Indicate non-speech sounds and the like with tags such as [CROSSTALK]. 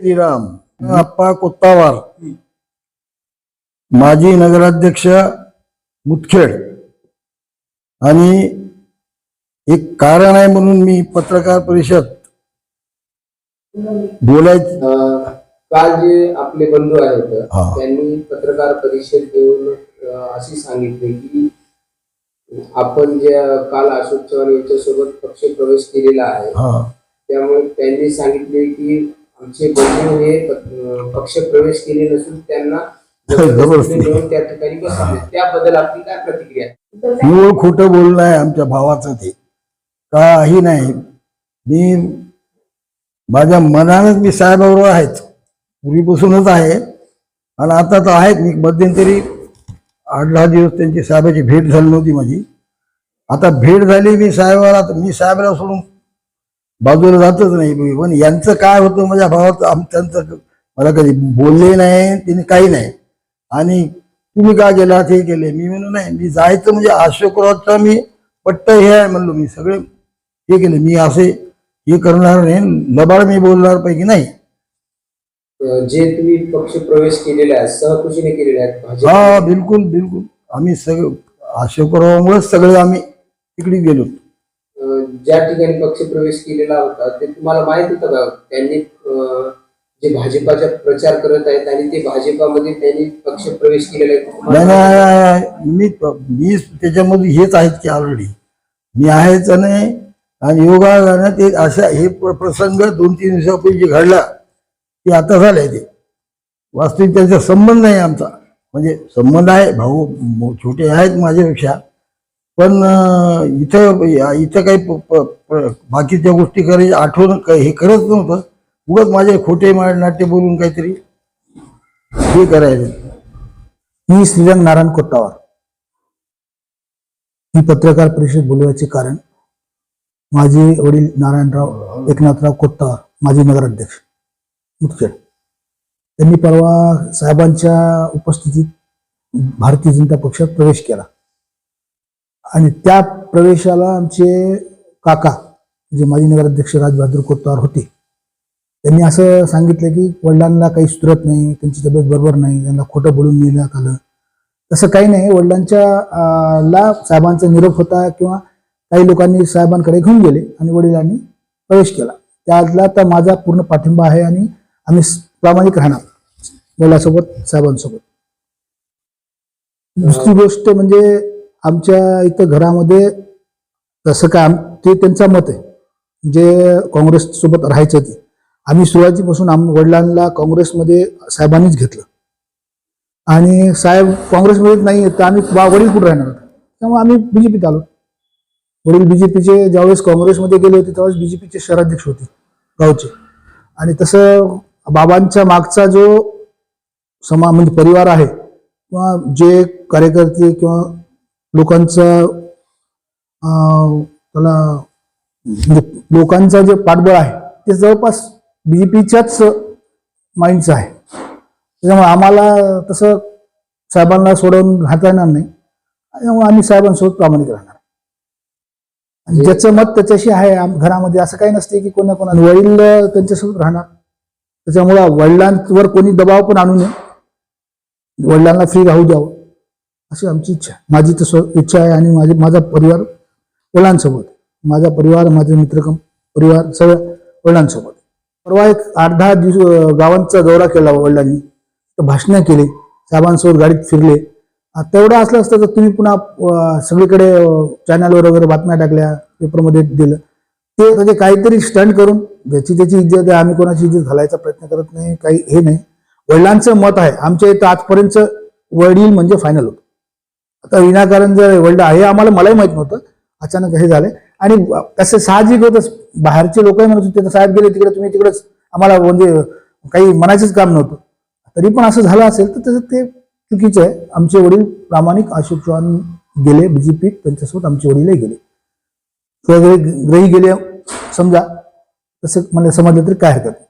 श्रीराम अप्पा कोत्तावार. माजी नगराध्यक्ष मुदखेड. आणि एक कारण आहे म्हणून मी पत्रकार परिषद बोलाय अं, काल जे आपले बंधू आहेत. त्यांनी पत्रकार परिषद घेऊन अं, अशी सांगितले की आपण जे काल अशोक चव्हाण यांच्यासोबत पक्ष प्रवेश केलेला आहे त्यामुळे त्यांनी सांगितले की आमचे बंधू हे पक्ष प्रवेश केले नसून त्यांना [LAUGHS] जबरदस्ती. नेऊन त्या ठिकाणी बसवले. त्याबद्दल आपली काय प्रतिक्रिया आहे? मूळ खोटं बोलणं आहे आमच्या भावाचं ते. काही नाही. मी माझ्या मनानच मी साहेबाबरोबर आहेच पूर्वीपासूनच आहे. आणि आता तर आहेत. मी मध्यंतरी आठ दहा दिवस त्यांची साहेबाची भेट झाली नव्हती माझी. आता भेट झाली मी साहेबाला मी साहेबाला सोडून बाजूला जातच नाही मी. पण यांचं काय होतं माझ्या भावाचं आम त्यांचं मला कधी बोलले नाही तिने काही नाही. आणि तुम्ही का गेलात हे केले? मी म्हणून नाही मी जायचं म्हणजे अशोकरावचा मी पट्ट हे आहे म्हणलो मी. सगळे हे केले. मी असे हे करणार नाही. लबाड मी बोलणार पैकी नाही. जे तुम्ही पक्ष प्रवेश केलेला आहे सहकुशीने केलेले आहेत हा बिलकुल बिलकुल. आम्ही सगळे अशोकरावामुळेच सगळे आम्ही तिकडे गेलो. ज्या ठिकाणी पक्ष प्रवेश केलेला होता ते तुम्हाला माहीत होतं का? त्यांनी जे भाजपाचा प्रचार करत आहेत आणि ते भाजपामध्ये त्यांनी पक्ष प्रवेश केलेला आहे नाही मी मी त्याच्यामध्ये हेच आहेत की ऑलरेडी मी आहेच नाही आणि योगा ते अशा हे प्र- प्रसंग दोन तीन दिवसापूर्वी जे घडला ते आता झालंय ते. वास्तविक त्यांचा संबंध नाही आमचा. म्हणजे संबंध आहे भाऊ मो- छोटे आहेत माझ्यापेक्षा. पण इथं इथं काही बाकीच्या गोष्टी करायची आठवण हे करत नव्हतं. उगाच माझे खोटे नाट्य बोलून काहीतरी हे करायचं. मी श्रीरंग नारायण कोत्तावार मी पत्रकार परिषद बोलवायचे कारण माझे वडील नारायणराव एकनाथराव कोत्तावार माजी नगराध्यक्ष मुदखेड. त्यांनी परवा साहेबांच्या उपस्थितीत भारतीय जनता पक्षात प्रवेश केला. आणि त्या प्रवेशाला आमचे काका जे माजी नगराध्यक्ष राजबहादूर कोतवार होते त्यांनी असं सांगितलं की वडिलांना काही सुधरत नाही त्यांची तब्येत बरोबर नाही त्यांना खोटं बोलून नेण्यात आलं. तसं काही नाही वडिलांच्या ला साहेबांचा निरोप होता किंवा काही लोकांनी साहेबांकडे घेऊन गेले आणि वडिलांनी प्रवेश केला. त्यातला तर माझा पूर्ण पाठिंबा आहे आणि आम्ही प्रामाणिक राहणार वडिलांसोबत साहेबांसोबत. दुसरी गोष्ट म्हणजे आमच्या इथं घरामध्ये तसं काय ते त्यांचा मत आहे. जे काँग्रेससोबत राहायचे राहायचं ते. आम्ही सुरुवातीपासून आम वडिलांना काँग्रेसमध्ये साहेबांनीच घेतलं. आणि साहेब काँग्रेसमध्येच नाही तर आम्ही वडील कुठं राहणार त्यामुळे आम्ही बीजेपीत आलो. वडील बीजेपीचे ज्यावेळेस काँग्रेसमध्ये गेले होते त्यावेळेस बीजेपीचे शहराध्यक्ष होते गावचे. आणि तसं बाबांच्या मागचा जो समा म्हणजे परिवार आहे किंवा जे कार्यकर्ते किंवा लोकांचं त्याला लोकांचं जे पाठबळ आहे ते जवळपास बीजेपीच्याच माइंडचं आहे. त्याच्यामुळे आम्हाला तसं साहेबांना सोडवून राहता येणार नाही. त्यामुळे आम्ही साहेबांसोबत प्रामाणिक राहणार. आणि ज्याचं मत त्याच्याशी आहे घरामध्ये असं काही नसते की कोणा कोणा वडील त्यांच्यासोबत राहणार. त्याच्यामुळं वडिलांवर कोणी दबाव पण आणू नये. वडिलांना फ्री राहू द्यावं. अशी आमची इच्छा माझी तसं इच्छा आहे आणि माझे माझा परिवार वडिलांसोबत. माझा परिवार माझे मित्र परिवार सगळं वडिलांसोबत. परवा एक आठ दहा दिवस गावांचा दौरा केला वडिलांनी. तर भाषणं केली. साहेबांसोबत गाडीत फिरले. तेवढं असलं असतं तर तुम्ही पुन्हा सगळीकडे चॅनलवर वगैरे बातम्या टाकल्या पेपरमध्ये दिलं. ते म्हणजे काहीतरी स्टंट करून ज्याची त्याची इज्जत आहे आम्ही कोणाची इज्जत घालायचा प्रयत्न करत नाही काही हे नाही. वडिलांचं मत आहे. आमच्या इथं आजपर्यंत वडील म्हणजे फायनल होतं. आता विनाकारण जर वडील हे आम्हाला मलाही माहीत नव्हतं. अचानक हे झालं. आणि कसं साहजिक होतं बाहेरचे लोकही म्हणत होते साहेब गेले तिकडे तुम्ही तिकडेच आम्हाला म्हणजे काही मनायचंच काम नव्हतं. तरी पण असं झालं असेल तर त्याचं ते चुकीचं आहे. आमचे वडील प्रामाणिक अशोक चव्हाण गेले बीजेपी त्यांच्यासोबत आमचे वडीलही गेले. स्वग्रही ग्रही गेले समजा. तसं मला समजलं तरी काय हरकत नाही.